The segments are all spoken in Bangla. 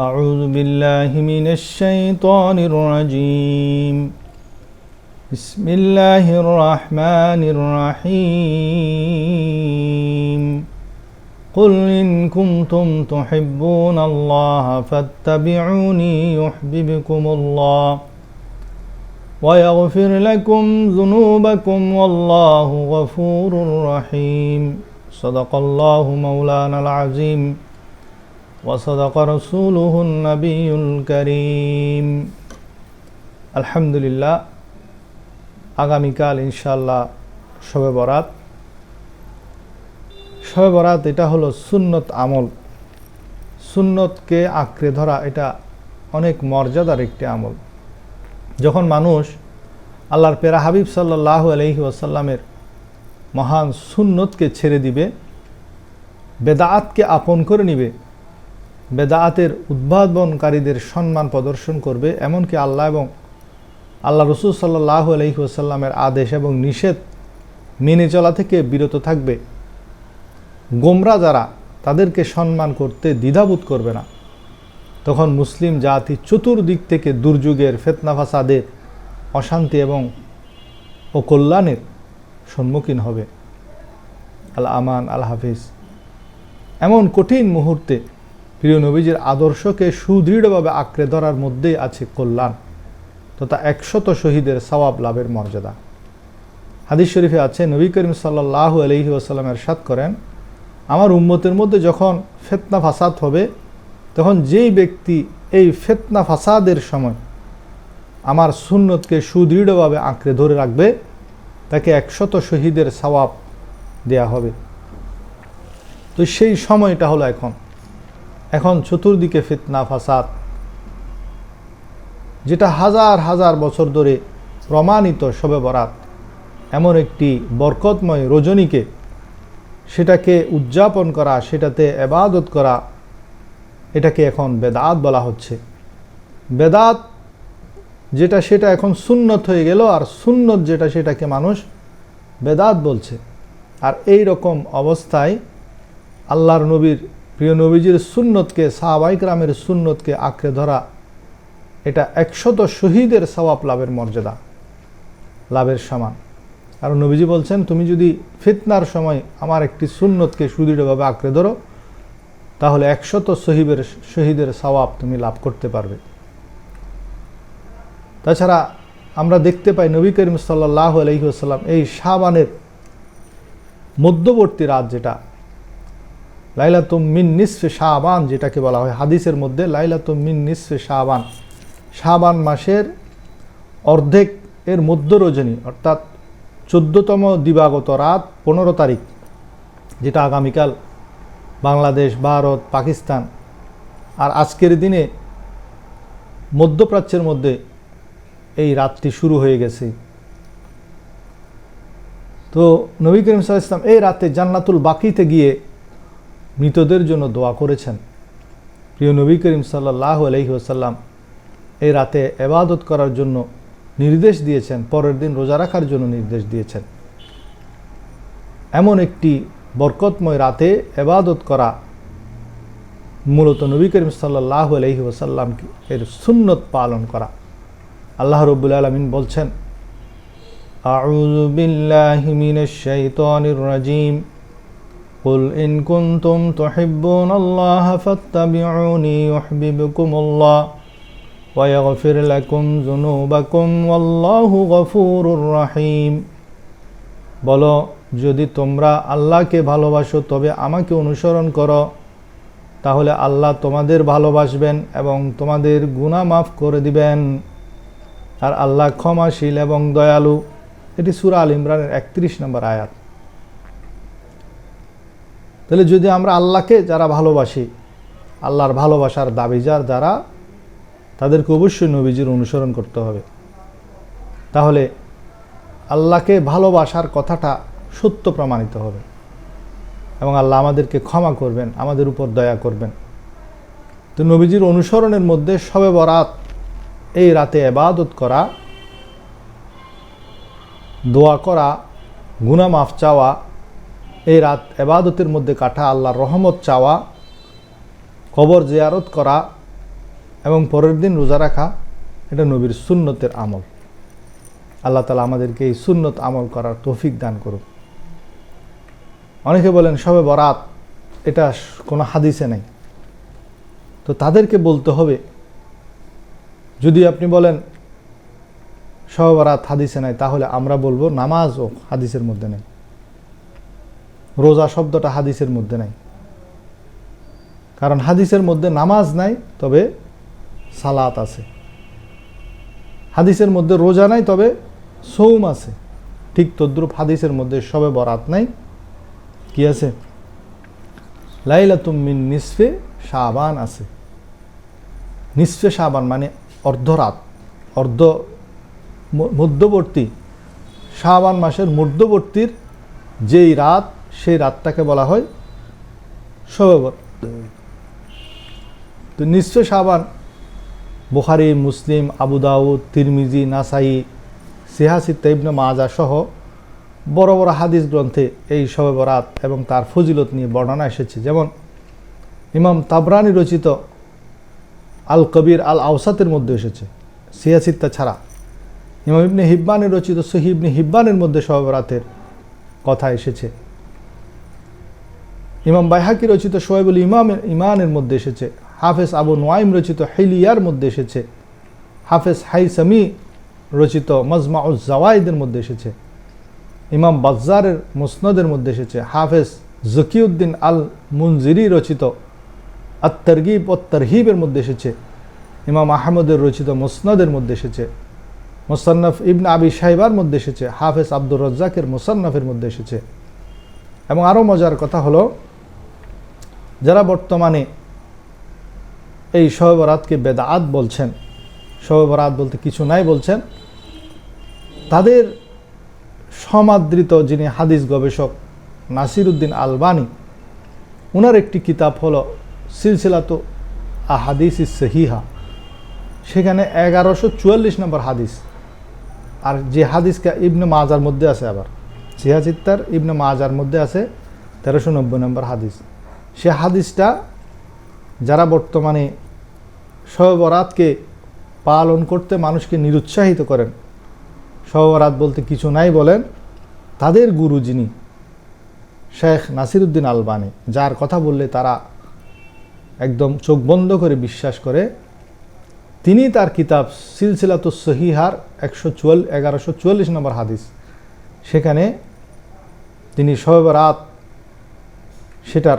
أعوذ بالله من الشيطان الرجيم. بسم الله الرحمن الرحيم. قل إن كنتم تحبون الله فاتبعوني يحببكم الله ويغفر لكم ذنوبكم والله غفور رحيم. صدق الله مولانا العظيم. وصدق رسوله النبي الكريم الحمد لله আগামীকাল ইনশাল্লাহ শবে বরাত শবে বরাত এটা হলো সুন্নত আমল সুন্নতকে আঁকড়ে ধরা এটা অনেক মর্যাদার একটি আমল যখন মানুষ আল্লাহর পেরা হাবিব সাল্লাহ আলহি ওয়াসাল্লামের মহান সুন্নতকে ছেড়ে দিবে বেদাআতকে আপন করে নিবে বেদাআতের উদ্ভাবনকারীদের সম্মান প্রদর্শন করবে, এমনকি আল্লাহ এবং আল্লাহ রসুল সাল্লাহ আলহি ওসাল্লামের আদেশ এবং নিষেধ মেনে চলা থেকে বিরত থাকবে। গোমরা যারা, তাদেরকে সম্মান করতে দ্বিধাবোধ করবে না। তখন মুসলিম জাতি চতুর্দিক থেকে দুর্যোগের, ফেতনা ফাসাদের অশান্তি এবং অকল্যাণের সম্মুখীন হবে। আল আমান আল হাফিজ এমন কঠিন মুহূর্তে প্রিয় নবীজির আদর্শকে সুদৃঢ়ভাবে আঁকড়ে ধরার মধ্যেই আছে কল্যাণ তথা একশত শহীদের সওয়াব লাভের মর্যাদা। হাদিস শরীফে আছে, নবী করিম সাল্লাহ আলহি ওসাল্লাম এরশাদ করেন, আমার উম্মতের মধ্যে যখন ফেতনা ফাসাদ হবে, তখন যেই ব্যক্তি এই ফেতনা ফাসাদের সময় আমার সুন্নতকে সুদৃঢ়ভাবে আঁকড়ে ধরে রাখবে, তাকে একশত শহীদের সওয়াব দেয়া হবে। তো সেই সময়টা হলো এখন। এখন চতুর্দিকে ফিতনা, ফাসাদ, যেটা হাজার হাজার বছর ধরে প্রমাণিত শবে বরাত। এমন একটি বরকতময় রজনীকে, সেটাকে উদযাপন করা, সেটাতে এবাদত করা, এটাকে এখন বেদাত বলা হচ্ছে। বেদাত যেটা, সেটা এখন সুন্নত হয়ে গেল, আর সুন্নত যেটা, সেটাকে মানুষ বেদাত বলছে। আর এই রকম অবস্থায় আল্লাহর নবীর প্রিয় নবীজির সুন্নতকে সাহাবাইকরামের সুন্নতকে আঁকড়ে ধরা, এটা একশত শহীদের সওয়াব লাভের মর্যাদা, লাভের সমান। আর নবীজি বলছেন, তুমি যদি ফিতনার সময় আমার একটি সুন্নতকে সুদৃঢ়ভাবে আঁকড়ে ধরো, তাহলে একশত শহীদের শহীদের সওয়াব তুমি লাভ করতে পারবে। তাছাড়া আমরা দেখতে পাই নবী করিম সাল্লাহ আলহিহাসাল্লাম এই শাহবানের মধ্যবর্তী রাত যেটা লাইলাতুম মিন নিসফে শাহবান যেটাকে বলা হয় হাদিসের মধ্যে, লাইলাতুম মিন নিসফে শাহবান শাহবান মাসের অর্ধেক এর মধ্য রজনী, অর্থাৎ চোদ্দতম দিবাগত রাত, পনেরো তারিখ, যেটা আগামীকাল বাংলাদেশ, ভারত, পাকিস্তান আর আজকের দিনে মধ্যপ্রাচ্যের মধ্যে এই রাতটি শুরু হয়ে গেছে। তো নবী করিম সাল ইসলাম এই রাতে জান্নাতুল বাকিতে গিয়ে মৃতদের জন্য দোয়া করেছেন। প্রিয় নবী করিম সাল্লাহ আলহিহসাল্লাম এই রাতে এবাদত করার জন্য নির্দেশ দিয়েছেন, পরের দিন রোজা রাখার জন্য নির্দেশ দিয়েছেন। এমন একটি বরকতময় রাতে এবাদত করা মূলত নবী করিম সাল্লাহ আলহি ওসাল্লাম এর সুন্নত পালন করা। আল্লাহ রবুল আলমিন বলছেন রাজিম। قل إن كنتم تحبون الله فاتبعوني يحببكم الله ويغفر لكم ذنوبكم والله غفور رحيم বলো যদি তোমরা আল্লাহকে ভালোবাসো তবে আমাকে অনুসরণ করো তাহলে আল্লাহ তোমাদের ভালোবাসবেন এবং তোমাদের গুণা মাফ করে দিবেন আর আল্লাহ ক্ষমাশীল এবং দয়ালু এটি সুরা আল ইমরানের একত্রিশ নম্বর আয়াত তাহলে যদি আমরা আল্লাহকে যারা ভালোবাসি, আল্লাহর ভালোবাসার দাবিজার যারা, তাদেরকে অবশ্যই নবীজির অনুসরণ করতে হবে। তাহলে আল্লাহকে ভালোবাসার কথাটা সত্য প্রমাণিত হবে। এবং আল্লাহ আমাদেরকে ক্ষমা করবেন, আমাদের উপর দয়া করবেন। তো নবীজির অনুসরণের মধ্যে সবে বরাত, এই রাতে এবাদত করা, দোয়া করা গুনা মাফ চাওয়া এই রাত এবাদতের মধ্যে কাটা আল্লাহর রহমত চাওয়া, কবর জিয়ারত করা এবং পরের দিন রোজা রাখা, এটা নবীর সুন্নতের আমল। আল্লাহ তালা আমাদেরকে এই সুন্নত আমল করার তৌফিক দান করুন অনেকে বলেন সবে বরাত, এটা কোনো হাদিসে নেই। তো তাদেরকে বলতে হবে, যদি আপনি বলেন সবে বরাত হাদিসে নাই, তাহলে আমরা বলব নামাজও হাদিসের মধ্যে নেই। রোজা শব্দটা হাদিসের মধ্যে নাই। কারণ হাদিসের মধ্যে নামাজ নাই, তবে সালাত আছে। হাদিসের মধ্যে রোজা নাই, তবে সৌম আছে। ঠিক তদ্রুপ হাদিসের মধ্যে সবে বরাত নাই। কি আছে? লাইলা তুমিন নিসফে শাবান আছে। নিসফে শাবান মানে অর্ধরাত, অর্ধ মধ্যবর্তী। শাবান মাসের মধ্যবর্তীর যেই রাত সেই রাতটাকে বলা হয় শবে বরাত তো নিসফে সাবান বুখারি, মুসলিম, আবু দাউদ, তিরমিজি, নাসাই, সিহাসিত্তা, ইবনে মাজা সহ বড় বড় হাদিস গ্রন্থে এই শবে বরাত এবং তার ফজিলত নিয়ে বর্ণনা এসেছে। যেমন ইমাম তাবরানি রচিত আল কবির আল আওসাতের মধ্যে এসেছে সিয়াসিত্তা ছাড়া। ইমাম ইবনে হিব্বানের রচিত সহি ইবনে হিব্বানের মধ্যে শবে বরাতের কথা এসেছে। ইমাম বাইহাকি রচিত সোয়েবুল ইমামের, ইমানের মধ্যে এসেছে। হাফেজ আবু নোয়াইম রচিত হেলিয়ার মধ্যে এসেছে। হাফেজ হাইসামি রচিত মজমাউজ জাওয়াইদের মধ্যে এসেছে। ইমাম বাজ্জারের মুসনদের মধ্যে এসেছে। হাফেজ জকিউদ্দিন আল মুনজিরি রচিত আত্তরগিব ও তরহিবের মধ্যে এসেছে। ইমাম আহমদের রচিত মুসনদের মধ্যে এসেছে। মুসান্নফ ইবন আবি সাহেবার মধ্যে এসেছে। হাফেজ আব্দুর রজ্জাকের মুসান্নফের মধ্যে এসেছে। এবং আরও মজার কথা হলো যারা বর্তমানে এই শবে বরাতকে বেদাত বলছেন শবে বরাত বলতে কিছু নাই বলছেন, তাদের সমাদৃত যিনি হাদিস গবেষক নাসিরুদ্দিন আলবানি ওনার একটি কিতাব হলো সিলসিলাতো আহাদিস সহিহা। সেখানে এগারোশো চুয়াল্লিশ নম্বর হাদিস। আর যে হাদিসটা ইবনে মাজার মধ্যে আছে আবার সিহাচিত্তার ইবনে মাজার মধ্যে আছে তেরোশো নব্বই নম্বর হাদিস। সে হাদিসটা যারা বর্তমানে শবরাতকে পালন করতে মানুষকে নিরুৎসাহিত করেন শবরাত বলতে কিছু নাই বলেন, তাদের গুরু যিনি শেখ নাসিরুদ্দিন আলবানি, যার কথা বললে তারা একদম চোখ বন্ধ করে বিশ্বাস করে, তিনি তার কিতাব সিলসিলাত সহিহার একশো চুয়াল, এগারোশো চুয়াল্লিশ নম্বর হাদিস। সেখানে তিনি শবে রাত সেটার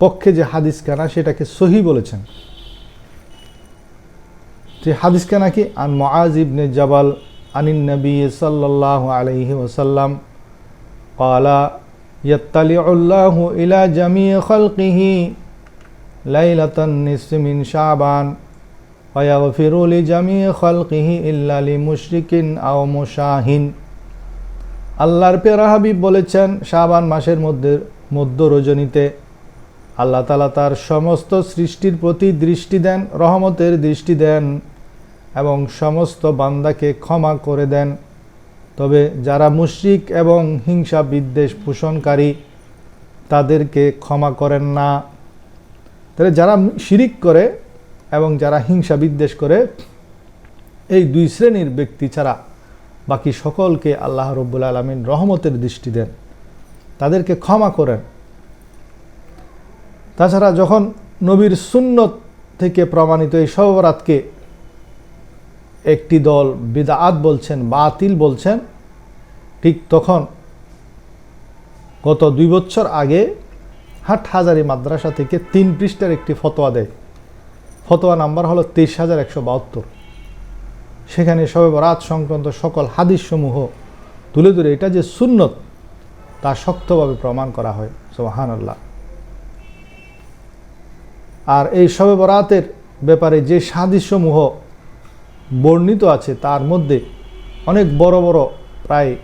পক্ষে যে হাদিস কেনা সেটাকে সহি বলেছেন যে হাদিস কেনা কি আন মুআজ ইবনে জাবাল আনিন নবী সাল্লাল্লাহু আলাইহি ওয়াসাল্লাম قال يطلع الله إلى جميع خلقه ليلة النصف من شعبان ويغفر لجميع خلقه إلا لمشرك أو مشاهن আল্লাহর পেরা হাবিব বলেছেন শাবান মাসের মধ্যে মধ্য রজনীতে আল্লাহ তালা তার সমস্ত সৃষ্টির প্রতি দৃষ্টি দেন, রহমতের দৃষ্টি দেন এবং সমস্ত বান্দাকে ক্ষমা করে দেন। তবে যারা মুশ্রিক এবং হিংসা বিদ্বেষ পোষণকারী, তাদেরকে ক্ষমা করেন না। তাহলে যারা শিরিক করে এবং যারা হিংসা বিদ্বেষ করে, এই দুই শ্রেণির ব্যক্তি ছাড়া বাকি সকলকে আল্লাহ রব্বুল আলমিন রহমতের দৃষ্টি দেন। তাদেরকে ক্ষমা করেন। তাছাড়া যখন নবীর সুন্নত থেকে প্রমাণিত এই সবরাতকে একটি দল বিদাআত বলছেন, বাতিল বলছেন, ঠিক তখন গত দুই বছর আগে হাট হাজারি মাদ্রাসা থেকে তিন পৃষ্ঠার একটি ফতোয়া দেয়। ফতোয়া নাম্বার হলো তেইশ হাজার একশো বাহাত্তর। সেখানে সবে সংক্রান্ত সকল হাদিসসমূহ তুলে ধরে এটা যে সুন্নত, তা শক্তভাবে প্রমাণ করা হয়। সোহান আল্লাহ আর এই শবে বরাতের ব্যাপারে যে হাদিসসমূহ বর্ণিত আছে, তার মধ্যে অনেক বড় বড় প্রায়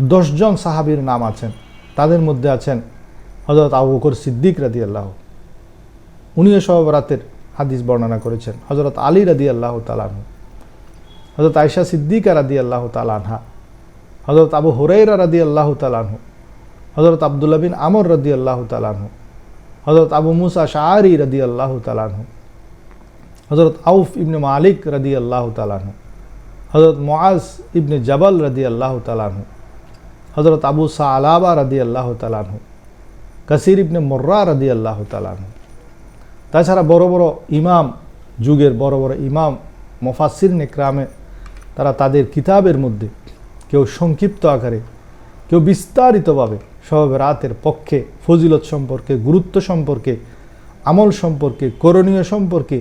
দশজন সাহাবির নাম আছেন। তাদের মধ্যে আছেন হজরত আবু বকর সিদ্দিক রাদি আল্লাহ উনিও শবে বরাতের হাদিস বর্ণনা করেছেন হজরত আলী রাদি আল্লাহ তালাহু হজরত আয়সা সিদ্দিকা রাদি আল্লাহ তালানহা হজরত আবু হুরাইরা রাদি আল্লাহ তালানহু হজরত আবদুল্লা বিন আমর রদি আল্লাহ তালানহু হজরত আবু মুসা শাহরি রদি আল্লাহ তালানহু হজরত আউফ ইবনে মালিক রদি আল্লাহ তালাহু হজরত মোয়াজ ইবনে জবল রদি আল্লাহ তালাহু হজরত আবু সা আলাবা রদি আল্লাহ তালাহু কাসির ইবনে মোর্রা রদি আল্লাহ তালাহু তাছাড়া বড় বড় ইমাম, যুগের বড় বড় ইমাম মোফাসির নেক্রামে তারা তাদের কিতাবের মধ্যে কেউ সংক্ষিপ্ত আকারে, কেউ বিস্তারিতভাবে সব রাতের পক্ষে ফজিলত সম্পর্কে, গুরুত্ব সম্পর্কে, আমল সম্পর্কে, করণীয় সম্পর্কে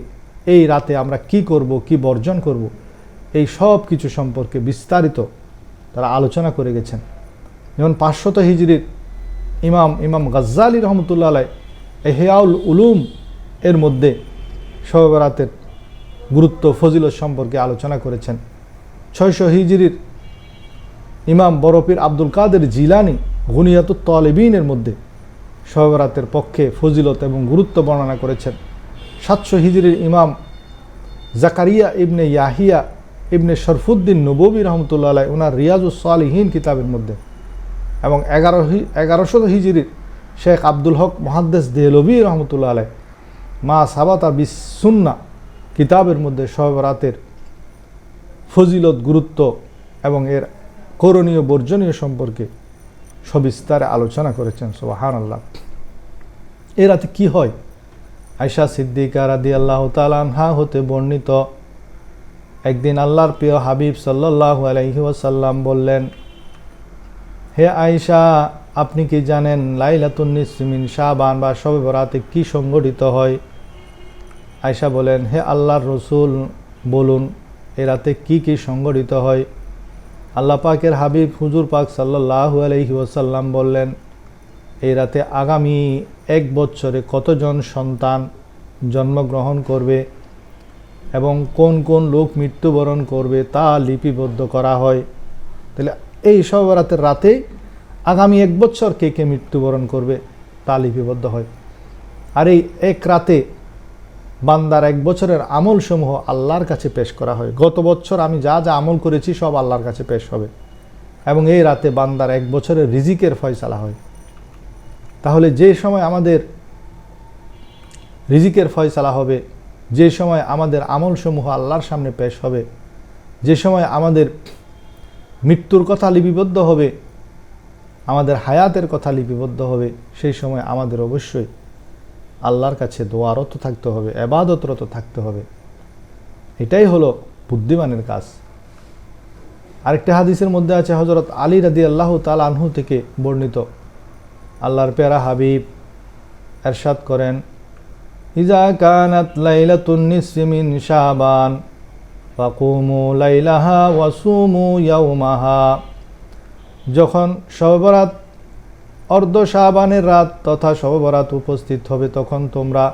এই রাতে আমরা কি করব, কি বর্জন করব, এই সব কিছু সম্পর্কে বিস্তারিত তারা আলোচনা করে গেছেন। যেমন পাঁচশত হিজড়ির ইমাম ইমাম গজ্জালি রহমতুল্লাহ আলাই এহেয়াউল উলুম এর মধ্যে শবে বরাতের গুরুত্ব, ফজিলত সম্পর্কে আলোচনা করেছেন। ছয়শো হিজড়ির ইমাম বরফির আব্দুল কাদের জিলানি গুনিয়াত তলেবিনের মধ্যে শহবরাতের পক্ষে ফজিলত এবং গুরুত্ব বর্ণনা করেছেন। সাতশো হিজড়ির ইমাম জাকারিয়া ইবনে ইয়াহিয়া ইবনে শরফুদ্দিন নবী রহমতুল্লাহ আলাই ওনার রিয়াজুস সালিহীন কিতাবের মধ্যে এবং এগারো এগারোশো হিজড়ির শেখ আব্দুল হক মহাদ্দেস দেহলবী রহমতুল্লাহ আলাই মা সাবাতা বিসুন্না কিতাবের মধ্যে শহবরাতের ফজিলত, গুরুত্ব এবং এর করণীয়, বর্জনীয় সম্পর্কে সবিস্তারে আলোচনা করেছেন সোহান আল্লাহ এ রাতে কী হয়? আয়সা সিদ্দিকা রাদি আল্লাহ তালানহা হতে বর্ণিত, একদিন আল্লাহর প্রিয় হাবিব সাল্লাহ আলহি বললেন, হে আয়সা আপনি কি জানেন লাইলাতুন্নিসমিন শাহবান বা সবে বরাতে কি সংগঠিত হয়? আয়সা বলেন, হে আল্লাহর রসুল, বলুন, এ রাতে কী কী সংগঠিত হয়? আল্লাহ পাকের হাবিব হুজুর পাক সাল্লাহু আলহি ওসাল্লাম বললেন, এই রাতে আগামী এক বছরে কতজন সন্তান জন্মগ্রহণ করবে এবং কোন কোন লোক মৃত্যুবরণ করবে তা লিপিবদ্ধ করা হয়? তাহলে এই সব রাতের রাতে আগামী এক বছর কে কে মৃত্যুবরণ করবে তা লিপিবদ্ধ হয়। আর এই এক রাতে বান্দার এক বছরের আমল সমূহ আল্লাহর কাছে পেশ করা হয়। গত বছর আমি যা যা আমল করেছি সব আল্লাহর কাছে পেশ হবে। এবং এই রাতে বান্দার এক বছরের রিজিকের ফয়সালা হয়। তাহলে যে সময় আমাদের রিজিকের ফয়সালা হবে, যে সময় আমাদের আমল সমূহ আল্লাহর সামনে পেশ হবে, যে সময় আমাদের মৃত্যুর কথা লিপিবদ্ধ হবে, আমাদের হায়াতের কথা লিপিবদ্ধ হবে, সেই সময় আমাদের অবশ্যই আল্লাহর কাছে দোয়ারত থাকতে হবে এবাদতরত থাকতে হবে। এটাই হলো বুদ্ধিমানের কাজ। আরেকটা হাদিসের মধ্যে আছে হজরত আলী রাদি আল্লাহ তাল আনহু থেকে বর্ণিত। আল্লাহর পেয়ারা হাবিব এরশাদ করেন ইজা কানাত লাইলাতুন্নিসমিন শাবান, ফাকুমু লাইলাহা ওয়াসুমু ইয়াউমাহা। যখন সবরাত অর্ধ শাহবানের রাত তথা সবরাত উপস্থিত হবে, তখন তোমরা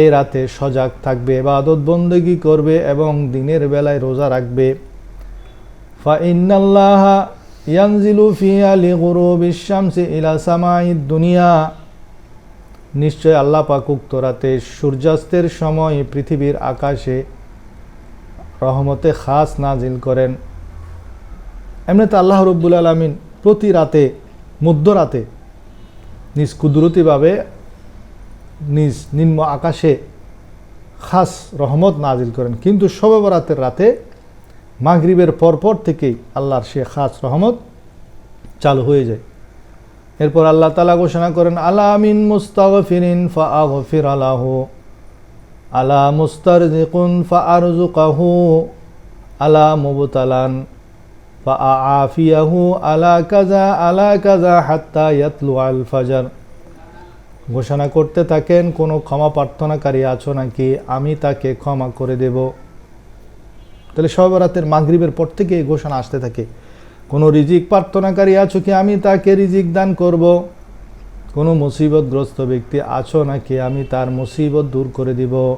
এই রাতে সজাগ থাকবে, এবাদত বন্দেগি করবে এবং দিনের বেলায় রোজা রাখবে। সামাইদ দুনিয়া। নিশ্চয় আল্লাহ পাক উক্ত রাতে সূর্যাস্তের সময় পৃথিবীর আকাশে রহমতে খাস নাজিল করেন। এমনিতে আল্লাহ রব্বুল আলমিন প্রতি রাতে মধ্যরাতে নিজ কুদরতিভাবে, নিজ নিম্ন আকাশে খাস রহমত নাজিল করেন। কিন্তু শবে রাতে, মাগরিবের পরপর থেকেই আল্লাহর সে খাস রহমত চালু হয়ে যায়। এরপর আল্লাহ তালা ঘোষণা করেন, আলা আমিন মুস্তাগফিরিন ফা আগফির আলাহ আলা মুস্তার জিকুন ফা আরজুকাহু আলা মুবতালান। আফিয়াহু আলা কাজা আলা কাজা হাত্তা ইয়াতলু আল ফাজার ঘোষণা করতে থাকেন, কোনো ক্ষমা প্রার্থনাকারী আছো নাকি? আমি তাকে ক্ষমা করে দেব। তাহলে সবরাতের মাগরিবের পর থেকে এই ঘোষণা আসতে থাকে। কোনো রিজিক প্রার্থনাকারী আছো কি? আমি তাকে রিজিক দান করব। কোনো মুসিবতগ্রস্ত ব্যক্তি আছো নাকি? আমি তার মুসিবত দূর করে দিব।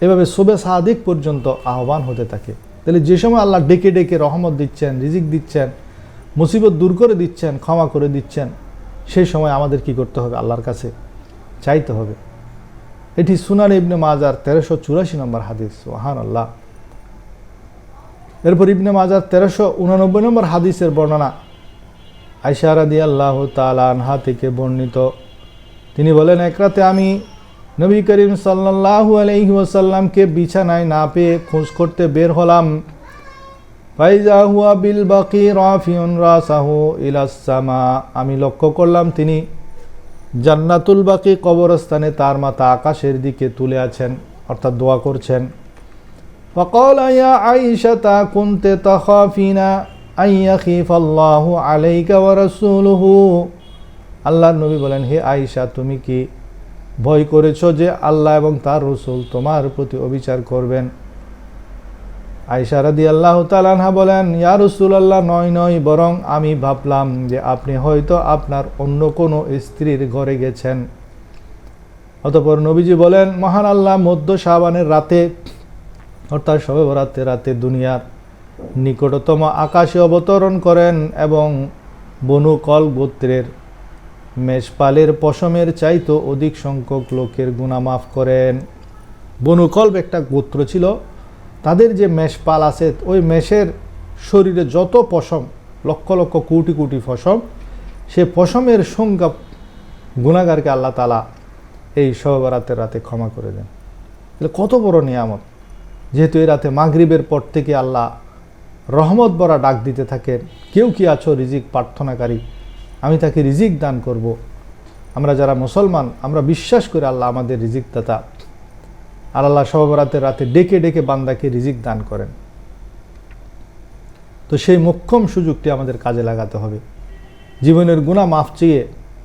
এভাবে শুভে সাদিক পর্যন্ত আহ্বান হতে থাকে। তাহলে যে সময় আল্লাহ ডেকে ডেকে রহমত দিচ্ছেন, রিজিক দিচ্ছেন, মুসিবত দূর করে দিচ্ছেন, ক্ষমা করে দিচ্ছেন সেই সময় আমাদের কি করতে হবে? আল্লাহর কাছে চাইতে হবে। এটি সুনান ইবনে মাজার তেরোশো চুরাশি নম্বর হাদিস। ওহান আল্লাহ এরপর ইবনে মাজার তেরোশো উনানব্বই নম্বর হাদিসের বর্ণনা। আইসারাদি আল্লাহ তালা আনহা থেকে বর্ণিত। তিনি বলেন, এক রাতে আমি নবী করিম সাল্লাহ আলহি ওসাল্লামকে বিছানায় না পেয়ে খোঁজ করতে বের হলাম। ফাইজা হুয়া বিল বাকি রাফিউন রাসাহু ইলাসামা আমি লক্ষ্য করলাম তিনি জান্নাতুল বাকি কবরস্থানে তার মাতা আকাশের দিকে তুলে আছেন, অর্থাৎ দোয়া করছেন। ফকল আয়া আইসা তা কুনতে তখাফিনা আইয়া খিফ আল্লাহ আলাইকা ওয়া রাসূলুহু। আল্লাহর নবী বলেন, হে আয়েশা, তুমি কি ভয় করেছ যে আল্লাহ এবং তার রসুল তোমার প্রতি অবিচার করবেন। আয়েশা রাদি আল্লাহ তালানহা বলেন, ইয়া রসুল আল্লাহ নয় নয়, বরং আমি ভাবলাম যে আপনি হয়তো আপনার অন্য কোনো স্ত্রীর ঘরে গেছেন। অতপর নবীজি বলেন, মহান আল্লাহ, মধ্য শাবানের রাতে, অর্থাৎ শবে বরাতে রাতে দুনিয়ার নিকটতম আকাশে অবতরণ করেন এবং বনুকল গোত্রের মেষপালের পশমের চাইতো অধিক সংখ্যক লোকের গুণা মাফ করেন। বনুকল্প একটা গোত্র ছিল। তাদের যে মেষপাল আছে, ওই মেষের শরীরে যত পশম, লক্ষ লক্ষ কোটি কোটি পশম, সে পশমের সংখ্যা গুণাগারকে আল্লাহ তালা এই শবরাতের রাতে ক্ষমা করে দেন। তাহলে কত বড় নিয়ামত। যেহেতু এই রাতে মাগরিবের পর থেকে আল্লাহ রহমত বরা ডাক দিতে থাকেন, কেউ কি আছো রিজিক প্রার্থনাকারী? আমি তাকে রিজিক দান করব। আমরা যারা মুসলমান, আমরা বিশ্বাস করি আল্লাহ আমাদের রিজিক দাতা। আর আল্লাহ সবরাতের রাতে ডেকে ডেকে বান্দাকে রিজিক দান করেন। তো সেই মোক্ষম সুযোগটি আমাদের কাজে লাগাতে হবে। জীবনের গুণা মাফ চেয়ে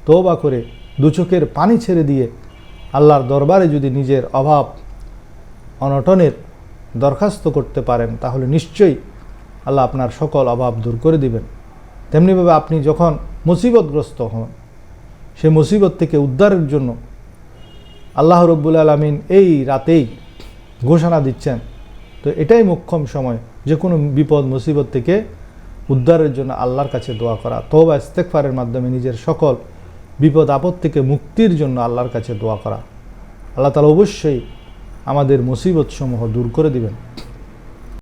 তৌবা করে দুচোখের পানি ছেড়ে দিয়ে আল্লাহর দরবারে যদি নিজের অভাব, অনটনের দরখাস্ত করতে পারেন, তাহলে নিশ্চয়ই আল্লাহ আপনার সকল অভাব দূর করে দিবেন। তেমনিভাবে আপনি যখন মুসিবতগ্রস্ত হন। সে মুসিবত থেকে উদ্ধারের জন্য আল্লাহ রব্বুল আলমিন এই রাতেই ঘোষণা দিচ্ছেন। তো এটাই মোক্ষম সময়, যে কোনো বিপদ, মুসিবত থেকে উদ্ধারের জন্য আল্লাহর কাছে দোয়া করা তবা ইস্তেকফারের মাধ্যমে নিজের সকল বিপদ, আপদ থেকে মুক্তির জন্য আল্লাহর কাছে দোয়া করা। আল্লাহ তালা অবশ্যই আমাদের মুসিবত সমূহ দূর করে দিবেন।